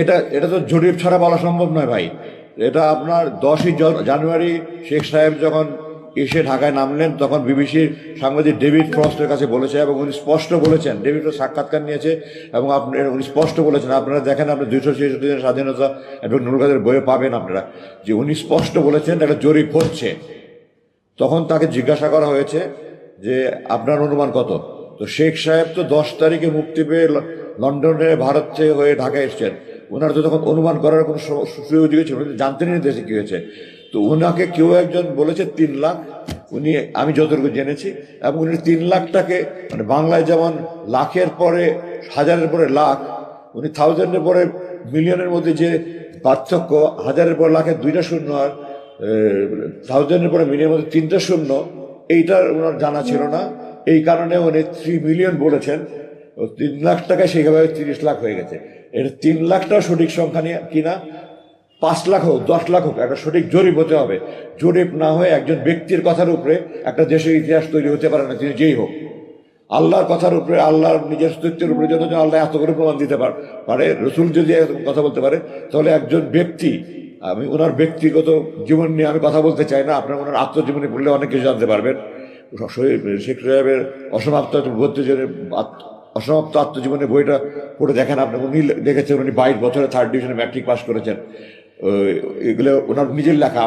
এটা এটা তো জরিপ ছাড়া বলা সম্ভব নয় ভাই। এটা আপনার দশই জানুয়ারি শেখ সাহেব যখন এসে ঢাকায় নামলেন, তখন বিবিসির সাংবাদিক ডেভিড ফ্রস্টের কাছে বলেছে এবং উনি স্পষ্ট বলেছেন, ডেভিড সাক্ষাৎকার নিয়েছে এবং আপনি উনি স্পষ্ট বলেছেন, আপনারা দেখেন আপনি দুইশো ছেষট্টি দিনের স্বাধীনতা এবং নুরকাদের বইয়ে পাবেন আপনারা। যে উনি স্পষ্ট বলেছেন, একটা জরিপ হচ্ছে। তখন তাকে জিজ্ঞাসা করা হয়েছে যে আপনার অনুমান কত? তো শেখ সাহেব তো দশ তারিখে মুক্তি পেয়ে লন্ডনে ভারত থেকে হয়ে ঢাকায় এসছেন। ওনার তো তখন অনুমান করার কোনো সুযোগ ছিল জানতেনই দেশে কী হয়েছে। তো ওনাকে কেউ একজন বলেছে তিন লাখ, উনি, আমি যতটুকু জেনেছি, এবং উনি তিন লাখটাকে মানে বাংলায় যেমন লাখের পরে, হাজারের পরে লাখ, উনি থাউজেন্ডের পরে মিলিয়নের মধ্যে যে পার্থক্য, হাজারের পর লাখের দুইটা শূন্য আর থাউজেন্ডের পরে মিলিয়নের মধ্যে তিনটা শূন্য, এইটার ওনার জানা ছিল না। এই কারণে উনি থ্রি মিলিয়ন বলেছেন। তিন লাখ টাকায় সেইভাবে তিরিশ লাখ হয়ে গেছে। এটা তিন লাখটাও সঠিক সংখ্যা নিয়ে কিনা? পাঁচ লাখ হোক, দশ লাখ হোক, একটা সঠিক জরিপ হতে হবে। জরিপ না হয়ে একজন ব্যক্তির কথার উপরে একটা দেশের ইতিহাস তৈরি হতে পারে না, তিনি যেই হোক। আল্লাহর কথার উপরে, আল্লাহর নিজের অস্তিত্বের উপরে যত আল্লাহ এত করে প্রমাণ দিতে পার- রসুল যদি কথা বলতে পারে, তাহলে একজন ব্যক্তি, আমি ওনার ব্যক্তিগত জীবন নিয়ে আমি কথা বলতে চাই না, আপনার ওনার আত্মজীবনী পড়লে অনেক কিছু জানতে পারবেন। শেখ সাহেবের অসমাপ্ত ভর্তিজনের অসমাপ্ত আত্মজীবনের বইটা পড়ে দেখেন আপনি, উনি দেখেছেন উনি বাইশ বছরে থার্ড ডিভিশনে ম্যাট্রিক পাস করেছেন। এগুলো ওনার নিজের লেখা।